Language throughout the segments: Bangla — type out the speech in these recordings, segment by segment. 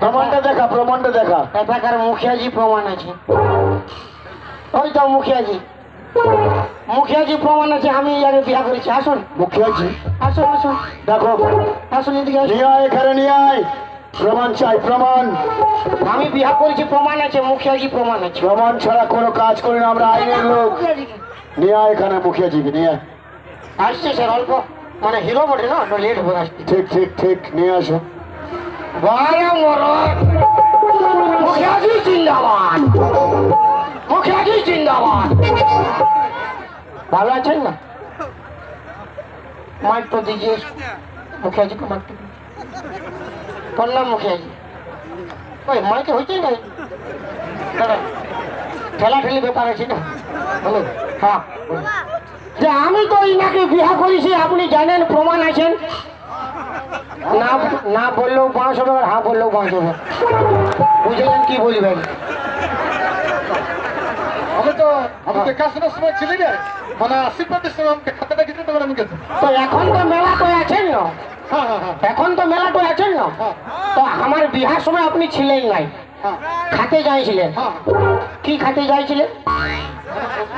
প্রমাণটা দেখা প্রমাণটা দেখা। এটাকার মুখিয়াজি প্রমাণ আছে। ওই তো মুখিয়াজি মুখিয়াজি প্রমাণ আছে আমি আগে বিয়া করেছি। আসুন। মুখিয়াজি আসুন আসুন। দেখো। আসুন এদিকে নিয়ে আয় এখানে নিয়ে আয় প্রমাণ চাই প্রমাণ। আমি বিয়া করেছি প্রমাণ আছে মুখিয়াজি প্রমাণ আছে। প্রমাণ ছাড়া কোনো কাজ করি না আমরা আইনের লোক। নিয়ে আয় এখানে মুখিয়াজিকে নিয়ে আয় আসছে স্যার অল্প। মানে হিরো বটে না? লেট হয়ে আসছে। ঠিক ঠিক ঠিক নিয়ে আসো। বারা ভালো আছেন না? মাঠ তো দিজিয়ে মুখিয়াজিকে মাঠ প্রণাম মুখিয়াজি ওই মাইকে হয়েছে না দাদা ঠেলা ব্যাপার আছে না? বলো। হ্যাঁ যে আমি তো ইনাকে বিয়া করেছি আপনি জানেন প্রমাণ আছেন। না না বললেও পাঁচ হবে আর হ্যাঁ বললেও পাঁচ হবে। কি বলবেন? আমি তো দেখাশোনার সময় ছিলি না। মানে আশীর্বাদের সময় আমাকে খাতাটা দিতে তখন আমি তো। এখন তো মেলা তো আছেন না? হ্যাঁ হ্যাঁ হ্যাঁ। এখন তো মেলা তো আছেন না? তো আমার বিহার সময় আপনি ছিলেন নাই। খাতে যাইছিলেন। হ্যাঁ। কি খাতে যাইছিলেন?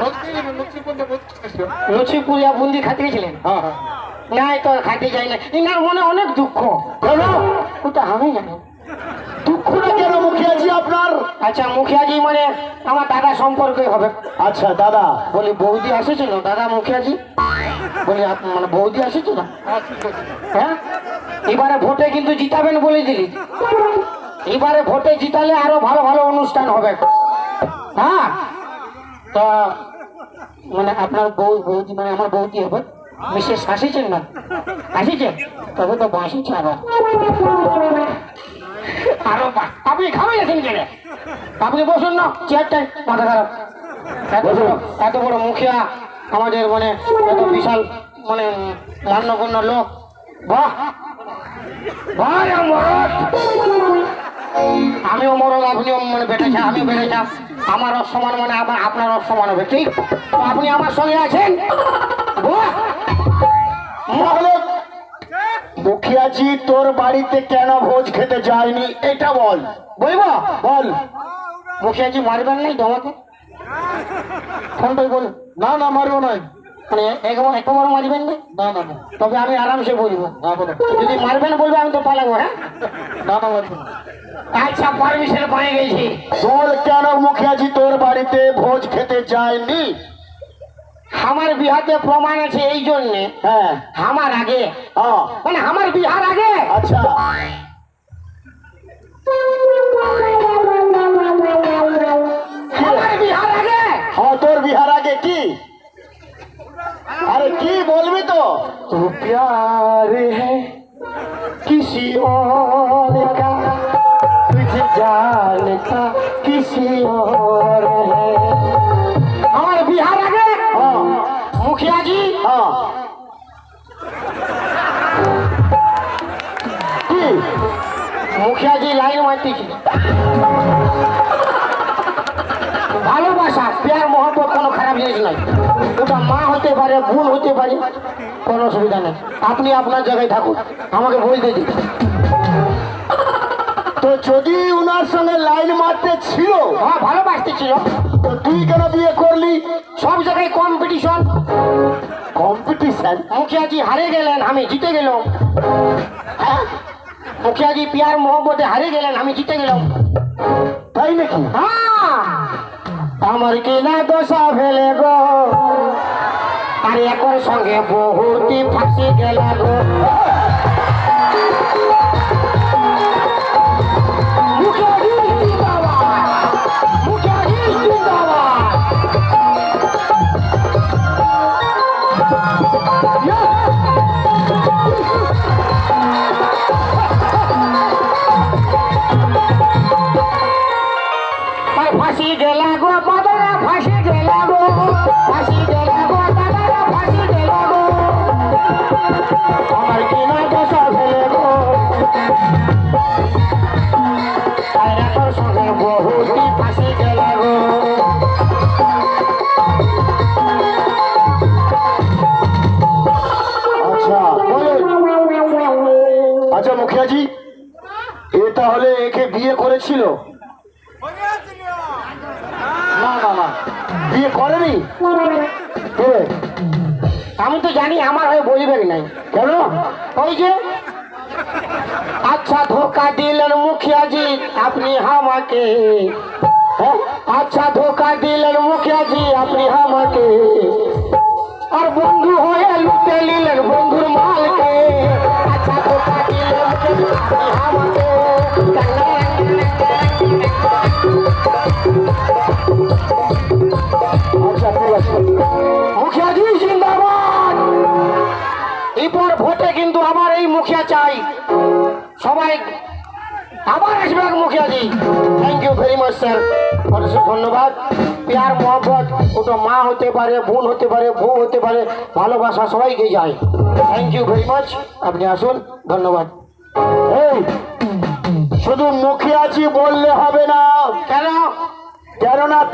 বলছি লক্ষ্মী পূজা বলছি লুচি পুরিয়া বুন্দি খাতে গেছিলেন? নাই তো খাতে যাই না। ইনার মনে অনেক দুঃখ। কেন ওটা আমি জানি। দুঃখটা কেন মুখিয়াজি আপনার? আচ্ছা মুখিয়াজি মানে আমার দাদা সম্পর্কে হবে। আচ্ছা দাদা। বলি বৌদি আসেছিল দাদা মুখিয়াজি বলি মানে বৌদি আসেছিল হ্যাঁ হ্যাঁ? এবারে ভোটে কিন্তু জিতাবেন বলে দিলি। এবারে ভোটে জিতালে আরও ভালো ভালো অনুষ্ঠান হবে। হ্যাঁ? তা মানে আপনার বউ বৌদি মানে আমার বৌদি হবে। মিসেস আসেছেন না? আসেছেন তবে তো বাসিছে আবার আরও আপনি খাওয়াই আছেন কেন? আপনি বসুন না চেয়ারটাই মাথা খারাপ। এত বড় মুখিয়া আমাদের মানে এত বিশাল মানে মান্যগণ্য লোক। আমিও মরদ, আপনিও মানে বেটেছে আমিও বেটেছে আমার সমান মানে আপনার সমান হবে। ঠিক? আপনি আমার সঙ্গে আছেন! মুখিয়াজি, তোর বাড়িতে কেন ভোজ খেতে যায়নি? এটা বল। বলব বল। মুখিয়াজি মারবেন নাই তো আমাকে ফোনটাই বলুন না না, মারবো নাই মানে তবে আমি আরামসে বলব। বলো যদি মারবেন বলবে, আমি তো পালাবো হ্যাঁ? মারবো। আচ্ছা গেছি। কেন মুখিয়াজি তোর বাড়িতে ভোজ খেতে যায়নি? আমার বিহাতে প্রমাণ আছে এই জন্যে হ্যাঁ আমার আগে হ্যাঁ মানে আমার বিহার আগে আচ্ছা আমার বিহার আগে হ্যাঁ তোর বিহার আগে কি আরে কি বলবি তো तो प्यार है किसी और का तुझे जानता किसी और মুখিয়া জি লাইন মারতেছিল ভালোবাসা প্যার মহব্বত কোনো খারাপ জিনিস নয় ওটা মা হতে পারে বোন হতে পারে কোনো অসুবিধা নেই। আপনি আপনার জায়গায় থাকুন আমাকে বলতে দিন। তো যদি উনার সঙ্গে লাইন মারতে ছিল হ্যাঁ ভালোবাসতে ছিল। তো তুই কেন বিয়ে করলি? সব জায়গায় কম্পিটিশন কম্পিটিশন মুখিয়াজি হারে গেলেন আমি জিতে গেলাম। হ্যাঁ? মুখিয়াজি পিয়ার মোহব্বতে হারিয়ে গেলেন আমি জিতে গেলাম। তাই নাকি? হ্যাঁ। আমার কিনা দশা ফেলে গো। আর একর সঙ্গে বহুতি ফাঁসি গেল গো। ফাঁসি গেলা গো, বাবারা ফাঁসি গেলা গো, ফাঁসি গেলা গো, বাবারা ফাঁসি গেলা গো। আমার কিনা দশা ফেলে গো? গেলা গো। আচ্ছা আচ্ছা মুখিয়াজি, এ তাহলে একে বিয়ে করেছিল? না না না। বিয়ে করেনি? আমি তো জানি আমার হয়ে বলবে নাই। কেন? ওই যে আচ্ছা ধোকা দিলেন মুখিয়াজি আপনি আমাকে। হ্যাঁ? আচ্ছা ধোকা দিলেন মুখিয়াজি আপনি আমাকে। আর বন্ধু মুখিয়া চাই। সবাই আবার আসবে এক মুখিয়াজি thank you very much sir অনেক ধন্যবাদ। প্যার মোহব্বত ওটা মা হতে পারে, বোন হতে পারে, বউ হতে পারে, ভালোবাসা সবাইকে যায়। থ্যাংক ইউ ভেরি মাচ আপনি আসুন, ধন্যবাদ। এই, শুধু মুখে আছি বললে হবে না। কেন? কেননা